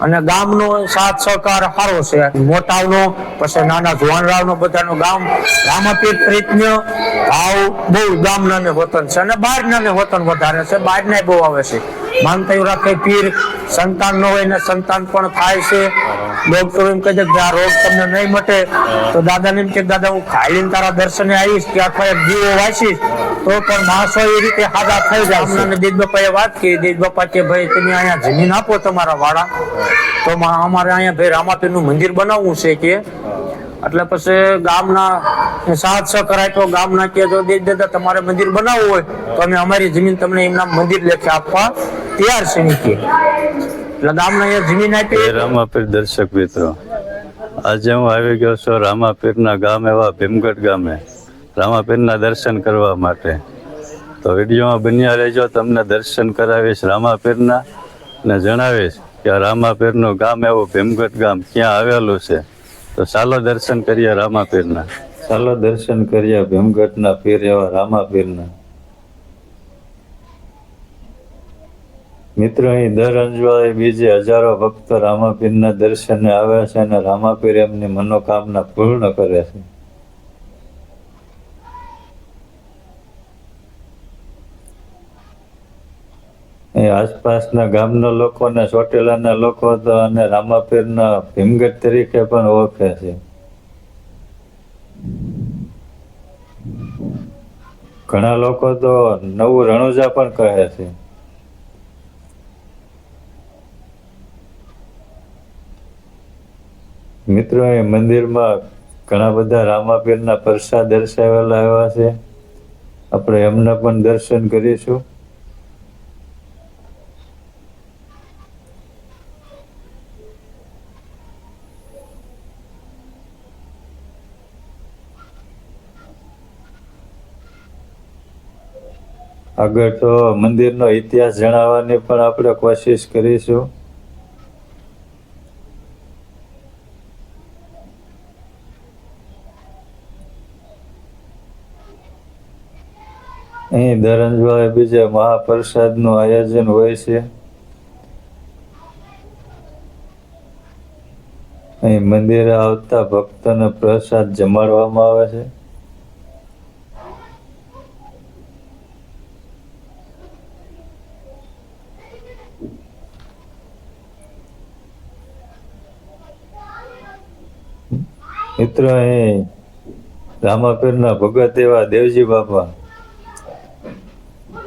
અને ગામનો સાથ સહકાર સારો છે. મોટાનો, પછી નાના જુવાનરાવનો બધાનો ગામ રામાપીર પ્રીતનો ભાવ બહુ ગામના ને વતન છે અને બહારના ને વતન વધારે છે. બહારના બહુ આવે છે. માનતા એવું રાખે પીર સંતાન ન હોય ને સંતાન પણ થાય છે. ડોક્ટર એમ કહે છે કે આ રોગ તમને નહીં મટે, તો દાદાને એમ કે, દાદા, હું ખાઈ લઈને તારા દર્શને આવીશ કે અથવા એક દીવો વાંચીશ તો પણ માણસો એ રીતે હાજા થઈ જાય અમને દેજ બાપાએ વાત કરી. દેજ બાપા કે, ભાઈ, તમે અહીંયા જમીન આપો તમારા વાળા. તો અમારે અહીંયા ભાઈ રામાપીરનું મંદિર બનાવવું છે કે. એટલે પછી ગામના સાથ સહકાર તો ગામના કે જો દેજ દાદા, તમારે મંદિર બનાવવું હોય તો અમે અમારી જમીન તમને એમના મંદિર લેખે આપવા તૈયાર છે. નીકળે એટલે ગામના અહીંયા જમીન આપી. રામાપીર દર્શક મિત્રો, આજે હું આવી ગયો છું રામાપીરના ગામ એવા ભીમગઢ ગામે. રામાપીરના દર્શન કરવા માટે. તો વિડીયોમાં બન્યા રહેજો, તમને દર્શન કરાવીશ રામાપીરના ને જણાવીશ કે રામાપીરનું ગામ એવું ભીમગઢ ગામ ક્યાં આવેલું છે. તો ચાલો દર્શન કરીએ રામાપીરના. ચાલો દર્શન કરીએ ભીમગઢના પીર એવા રામાપીરના. મિત્રો, અહીં દર અંજવાળે બીજે હજારો ભક્તો રામાપીરના દર્શને આવે છે અને રામાપીર એમની મનોકામના પૂર્ણ કરે છે અહીં આસપાસના ગામના લોકોને ચોટીલાના લોકો તો અને રામાપીરના ભીમગઢ તરીકે પણ ઓળખે છે. ઘણા લોકો તો નવું રણુજા પણ કહે છે. મિત્રો, એ મંદિરમાં ઘણા બધા રામાપીરના પ્રસાદ દર્શાવેલા એવા છે. આપણે એમના પણ દર્શન કરીશું. આગળ તો મંદિરનો ઇતિહાસ જણાવવાની પણ આપણે કોશિશ કરીશું. અહીં દરંજવાએ બીજે મહાપ્રસાદનું આયોજન હોય છે. અહીં મંદિરે આવતા ભક્તોને પ્રસાદ જમાડવામાં આવે છે. મિત્રો અહીં રામાપીરના ભગત એવા દેવજી બાપા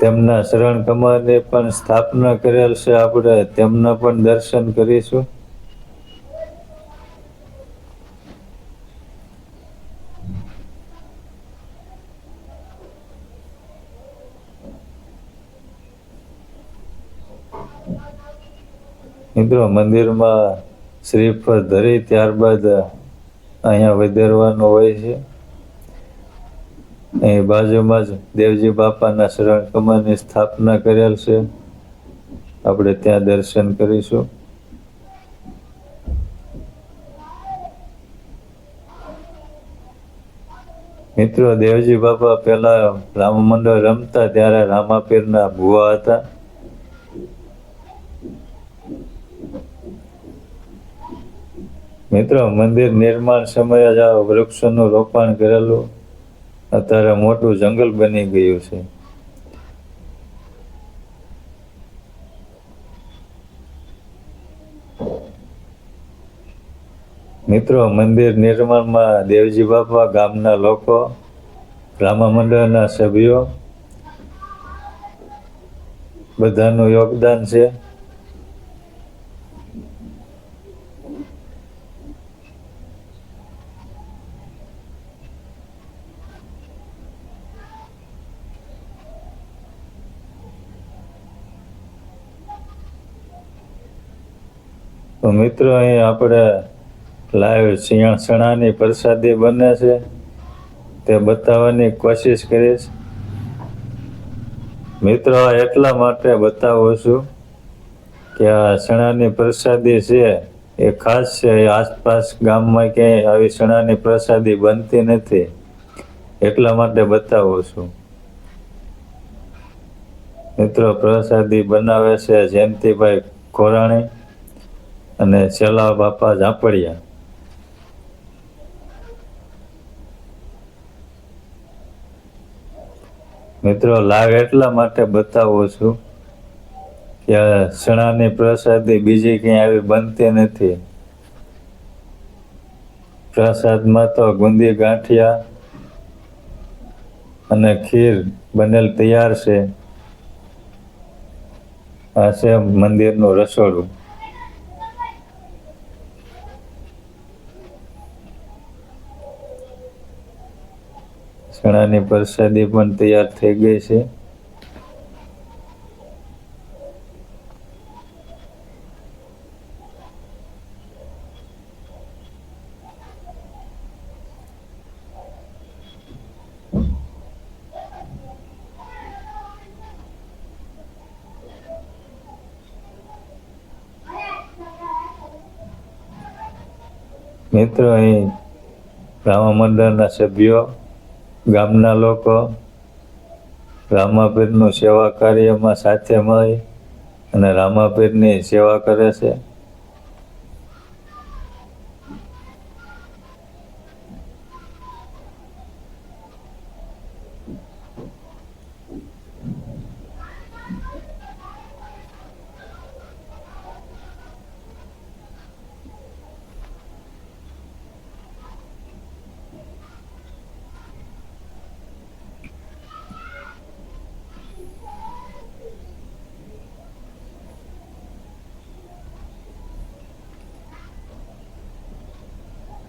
તેમના શરણ કમાની પણ સ્થાપના કરેલ છે. આપણે તેમના પણ દર્શન કરીશું. મિત્રો, મંદિરમાં શ્રીફળ ધરી ત્યારબાદ અહીંયા વધારવાનું હોય છે. અહીં બાજુમાં જ દેવજી બાપાના શરણ કમળની સ્થાપના કરેલ છે. આપણે ત્યાં દર્શન કરીશું. મિત્રો, દેવજી બાપા પહેલા રામ મંડળ રમતા ત્યારે રામાપીરના ભુવા હતા. મિત્રો, મંદિર નિર્માણ સમયે જ આ વૃક્ષોનું રોપણ કરેલું અત્યારે મોટું જંગલ બની ગયું છે. મિત્રો, મંદિર નિર્માણમાં દેવજી બાપા ગામના લોકો રામા મંડળના સભ્યો બધાનું યોગદાન છે. તો મિત્રો, અહીં આપણે લાઈવ સિંહ ચણાની પ્રસાદી બને છે. તે બતાવવાની કોશિશ કરીશ. મિત્રો એટલા માટે બતાવું છું કે આ ચણાની પ્રસાદી છે એ ખાસ છે આસપાસ ગામમાં ક્યાંય આવી ચણાની પ્રસાદી બનતી નથી. એટલા માટે બતાવું છું. મિત્રો, પ્રસાદી બનાવે છે જયંતિભાઈ ખોરાણી. અને છેલ્લા બાપા ઝાંપડિયા. મિત્રો લાભ એટલા માટે બતાવું છું કે આ પ્રસાદી બીજી ક્યાંય આવી બનતી નથી. પ્રસાદમાં તો ગુંદી ગાંઠિયા અને ખીર બનેલ તૈયાર છે. આ છે મંદિરનું રસોડું. ચણાની પ્રસાદી પણ તૈયાર થઈ ગઈ છે. મિત્રો અહીં રામા મંડળના સભ્યો ગામના લોકો રામાપીરનું સેવા કાર્યમાં સાથે મળી અને રામાપીરની સેવા કરે છે.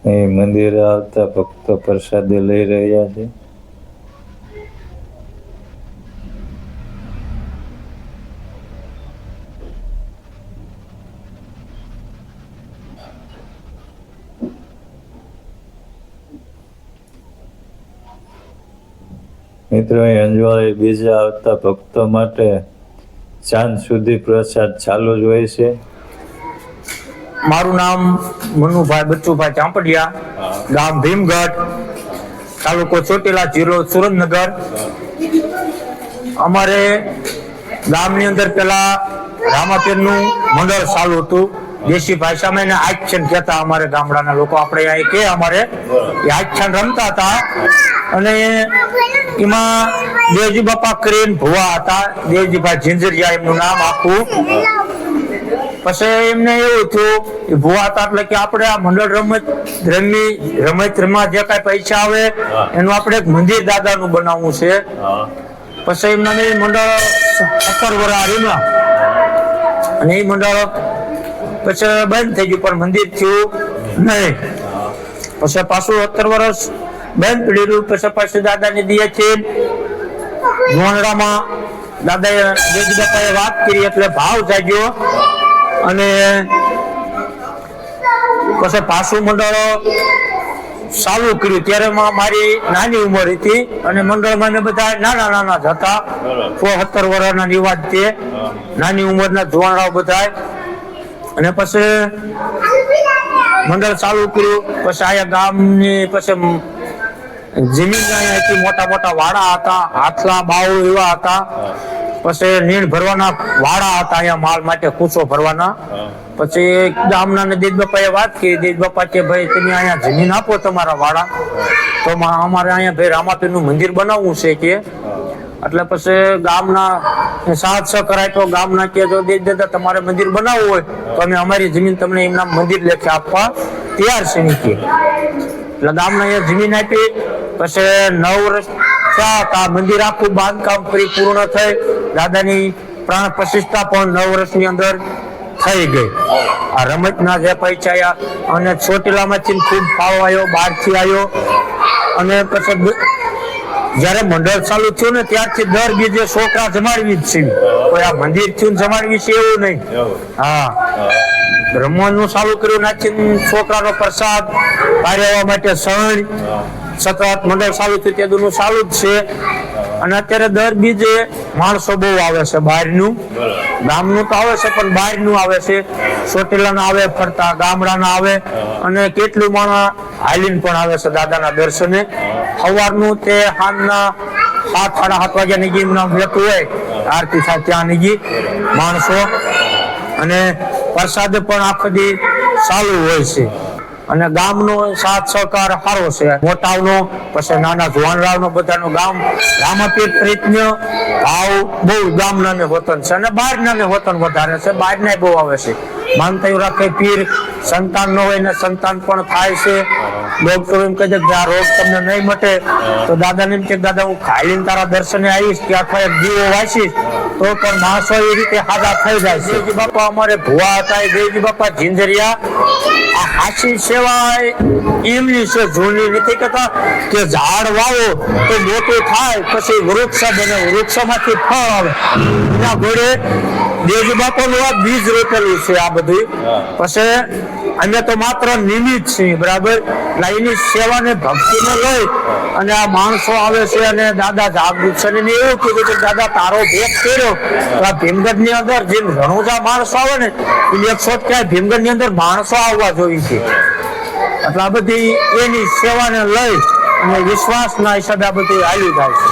અહીં મંદિરે આવતા ભક્તો પ્રસાદી લઈ રહ્યા છે. મિત્રો અંજવાળી બીજા આવતા ભક્તો માટે સાંજ સુધી પ્રસાદ ચાલુ જ હોય છે. મારું નામ મનુભાઈ બચ્ચુભાઈ ચાંપડિયા, ગામ ભીમગઢ, તાલુકો ચોટીલા જિલ્લો સુરેન્દ્રનગર. અમારે ગામની અંદર પેલા રામાપીરનું મંડળ ચાલુ હતું. દેશી ભાષામાં એને આખ્યાન કહેતા અમારે ગામડાના લોકો. આપણે અહીં કે અમારે, એ આખ્યાન રમતા હતા. અને એમાં દેવજી બાપા કરીને ભુવા હતા. દેવજીભાઈ ઝીંઝરિયા એમનું નામ આખું. પછી એમને એવું થયું કે ભુવા એટલે કે આપણે આ મંડળ રમત રમી રમત રમવા જે કાંઈ પૈસા આવે એનું આપણે એક મંદિર દાદાનું બનાવવું છે. પછી એમને મંડળ સત્તર વરા રીમા અને એ મંડળ પછી બંધ થઈ ગયું પણ મંદિર થયું નહીં. પછી પાછું સત્તર વર્ષ બંધ પડેલું પછી પાછું દાદાની દિયે છે ગોંડરામાં દાદાએ દેવજી બાપાએ વાત કરી એટલે ભાવ જાગ્યો. અને પછી પાછું મંડળ ચાલુ કર્યું. ત્યારે મારી નાની ઉંમર હતી અને મંડળમાં ને બધા નાના નાના જ હતા. સત્તર વર્ષના નિવાજ તે નાની ઉંમરના જુવાનરાઓ બધા અને પછી મંડળ ચાલુ કર્યું. પછી આયા ગામની પછી જમીન મોટા મોટા વાડા હતા. હાથલા બાવળ એવા હતા. પછી નીણ ભરવાના વાડા હતા અહીંયા માલ માટે કૂચો ભરવાના. પછી ગામના ને દેજબાપાએ વાત કરી દેજબાપા કે ભાઈ તમે અહીંયા જમીન આપો તમારા વાડા. તો અમારે અહીંયા ભાઈ રામાપીરનું મંદિર બનાવવું છે કે. એટલે પછી ગામના સાથ સહકાર તો ગામના કે જો દેજ દાદા તમારે મંદિર બનાવવું હોય તો અમે અમારી જમીન તમને એમના મંદિર લેખે આપવા તૈયાર છે નીચે એટલે ગામના અહીંયા જમીન આપી પછી નવ વર્ષ હતા મંદિર આખું બાંધકામ કરી પૂર્ણ થઈ. દાદાની પ્રાણ પ્રતિષ્ઠા પણ નવ વર્ષની અંદર થઈ ગઈ. આ રમતના જે પૈસા આયા અને ચોટીલામાંથી ખૂબ ફાવ આવ્યો બહારથી આવ્યો. અને પછી જ્યારે મંડળ ચાલુ થયું ને ત્યારથી દર બીજે છોકરા જમાડવી જ છે. કોઈ આ મંદિર થયું જમાડવી છે એવું નહીં. હા. રમવાનું ચાલુ કર્યું નાખી છોકરાનો પ્રસાદ પારેવા માટે સણ સતત મંડળ ચાલુ થયું તે દુનું ચાલુ જ છે. અને અત્યારે દર બીજે માણસો બહુ આવે છે બહારનું. ગામનું તો આવે છે પણ બહારનું આવે છે. સોટેલાના આવે ફરતા ગામડાના આવે. અને કેટલું માણસ હાલીન પણ આવે છે દાદાના દર્શને. સવારનું તે સાંજના સાત સાડા સાત વાગ્યા ની ગીમ નામ લેતું હોય. આરતી થાય ત્યાં ની ગી. માણસો. અને પ્રસાદ પણ આખો દી ચાલુ હોય છે. અને ગામનો સાથ સહકાર સારો છે. મોટાનો પછી નાના જુવાનરાવનો બધાનો ગામ રામાપીર પ્રીતન્ય ભાવ બહુ ગામના ને વતન છે અને બહારના ને વતન વધારે છે. બહારના બહુ આવે છે. માનતા એવું રાખે પીર, સંતાન ન હોય ને સંતાન પણ થાય છે. ડોક્ટર એમ કહે છે કે આ રોગ તમને નહીં મટે. તો દાદાને એમ કે, દાદા, હું ખાઈ તારા દર્શને આવીશ, કે અથવા એક દીવો વાંચીશ તો પણ માણસો એ રીતે હાદા થઈ જાય છે. બાપા અમારે ભુવા હતા એ દેવજી બાપા ઝીંઝરિયા. આ હાસી સેવા એમની છે જૂની નથી કહેતા કે ઝાડ વાવો તો મોટું થાય પછી વૃક્ષ બને વૃક્ષમાંથી ફળ આવે. એના ઘોડે દેવજી બાપાનું આ બીજ રોપેલું છે આ બધું. પછી અમે તો માત્ર નિમિત્ત છીએ, બરાબર? એની સેવાને ભક્તિને લઈ અને આ માણસો આવે છે અને દાદા જાગૃત છે. અને એવું કીધું કે દાદા, તારો ભેગ કર્યો આ ભીમગઢની અંદર જે રણુજા માણસો આવે ને એ એક શોધ ક્યાંય ભીમગઢની અંદર માણસો આવવા જોઈએ છે. એટલે આ બધી એની સેવાને લઈ અને વિશ્વાસના હિસાબે આ બધી હાલી જાય છે.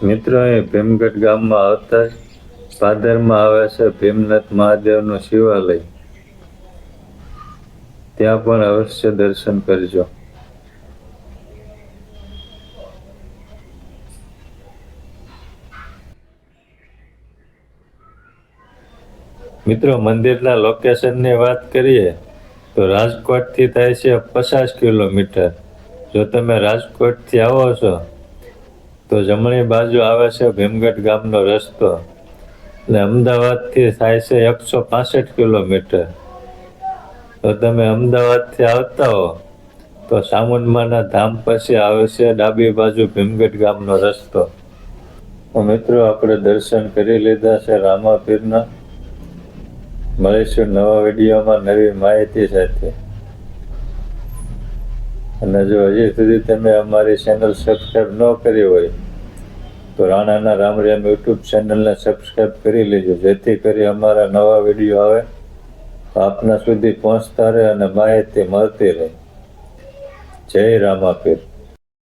મિત્રો એ ભીમગઢ ગામમાં આવતા જ પાદરમાં આવે છે ભીમનાથ મહાદેવનું શિવાલય. ત્યાં પણ અવશ્ય દર્શન કરજો. મિત્રો, મંદિરના લોકેશનની વાત કરીએ, તો રાજકોટથી થાય છે પચાસ કિલોમીટર. જો તમે રાજકોટથી આવો છો તો જમણી બાજુ આવે છે ભીમગઢ ગામનો રસ્તો. અને અમદાવાદથી થાય છે એકસો પાસઠ કિલોમીટર. તો તમે અમદાવાદથી આવતા હો, તો સામુંડમાના ધામ પછી આવે છે ડાબી બાજુ ભીમગઢ ગામનો રસ્તો. મિત્રો, આપણે દર્શન કરી લીધા છે રામાપીરના. મળીશું નવા વિડીયોમાં નવી માહિતી સાથે. અને જો હજી સુધી તમે અમારી ચેનલ સબસ્ક્રાઈબ ન કરી હોય, તો રાણાના રામરામ યુટ્યુબ ચેનલને સબસ્ક્રાઈબ કરી લેજો. જેથી કરી અમારા નવા વીડિયો આવે, તો આપના સુધી પહોંચતા રહે અને માહિતી મળતી રહે. જય રામાપીર.